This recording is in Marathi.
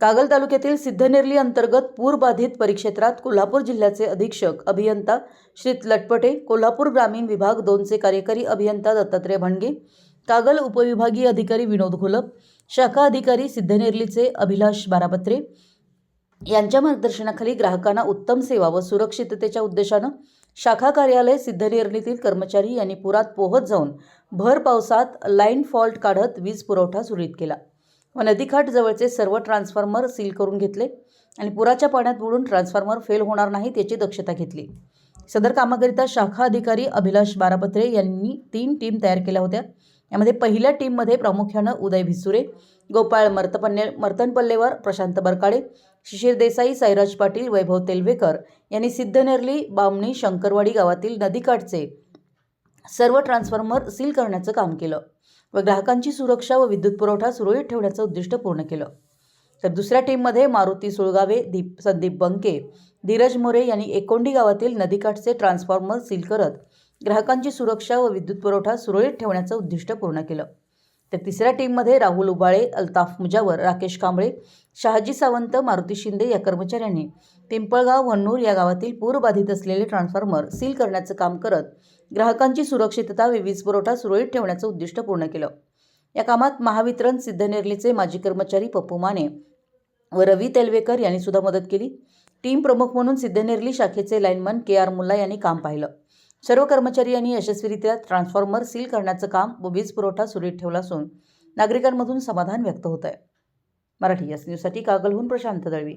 कागल तालुक्यातील सिद्धनेरली अंतर्गत पूरबाधित परिक्षेत्रात कोल्हापूर जिल्ह्याचे अधीक्षक अभियंता श्री लटपटे कोल्हापूर ग्रामीण विभाग दोनचे कार्यकारी अभियंता दत्तात्रय भणगे कागल उपविभागीय अधिकारी विनोद घोलप शाखा अधिकारी सिद्धनेरलीचे अभिलाष बारापत्रे. यांच्या मार्गदर्शनाखाली ग्राहकांना उत्तम सेवा व सुरक्षिततेच्या उद्देशानं शाखा कार्यालय सिद्धनेरलीतील कर्मचारी यांनी पुरात पोहत जाऊन भर पावसात लाईन फॉल्ट काढत वीज पुरवठा सुरळीत केला. व नदीकाठ जवळचे सर्व ट्रान्सफॉर्मर सील करून घेतले आणि पुराच्या पाण्यात बुडून ट्रान्सफॉर्मर फेल होणार नाहीत याची दक्षता घेतली. सदर कामाकरिता शाखा अधिकारी अभिलाष बारापत्रे यांनी तीन टीम तयार केल्या होत्या. यामध्ये पहिल्या टीममध्ये प्रामुख्यानं उदय भिसुरे गोपाळ मर्तपन्ने मर्तनपल्लेवर प्रशांत बरकाडे शिशिर देसाई साईराज पाटील वैभव तेलवेकर यांनी सिद्धनेरली बामणी शंकरवाडी गावातील नदीकाठचे सर्व ट्रान्सफॉर्मर सील करण्याचं काम केलं व ग्राहकांची सुरक्षा व विद्युत पुरवठा सुरळीत ठेवण्याचं उद्दिष्ट पूर्ण केलं. तर दुसऱ्या टीममध्ये मारुती सुळगावे दीप संदीप बंके धीरज मोरे यांनी एकोंडी गावातील नदीकाठचे ट्रान्सफॉर्मर सील करत ग्राहकांची सुरक्षा व विद्युत पुरवठा सुरळीत ठेवण्याचं उद्दिष्ट पूर्ण केलं. तर तिसऱ्या टीममध्ये राहुल उबाळे अल्ताफ मुजावर राकेश कांबळे शहाजी सावंत मारुती शिंदे या कर्मचाऱ्यांनी पिंपळगाव वन्नूर या गावातील पूरबाधित असलेले ट्रान्सफॉर्मर सील करण्याचं काम करत ग्राहकांची सुरक्षितता व वीज पुरवठा सुरळीत ठेवण्याचं उद्दिष्ट पूर्ण केलं. या कामात महावितरण सिद्धनेरलीचे माजी कर्मचारी पप्पू माने व रवी तेलवेकर यांनी सुद्धा मदत केली. टीम प्रमुख म्हणून सिद्धनेरली शाखेचे लाईनमन के आर मुल्ला यांनी काम पाहिलं. सर्व कर्मचारी यांनी यशस्वीरित्या ट्रान्सफॉर्मर सील करण्याचं काम व वीज पुरवठा सुरळीत ठेवला असून नागरिकांमधून समाधान व्यक्त होत आहे मराठी एस न्यूजसाठी कागलहून प्रशांत दळवी.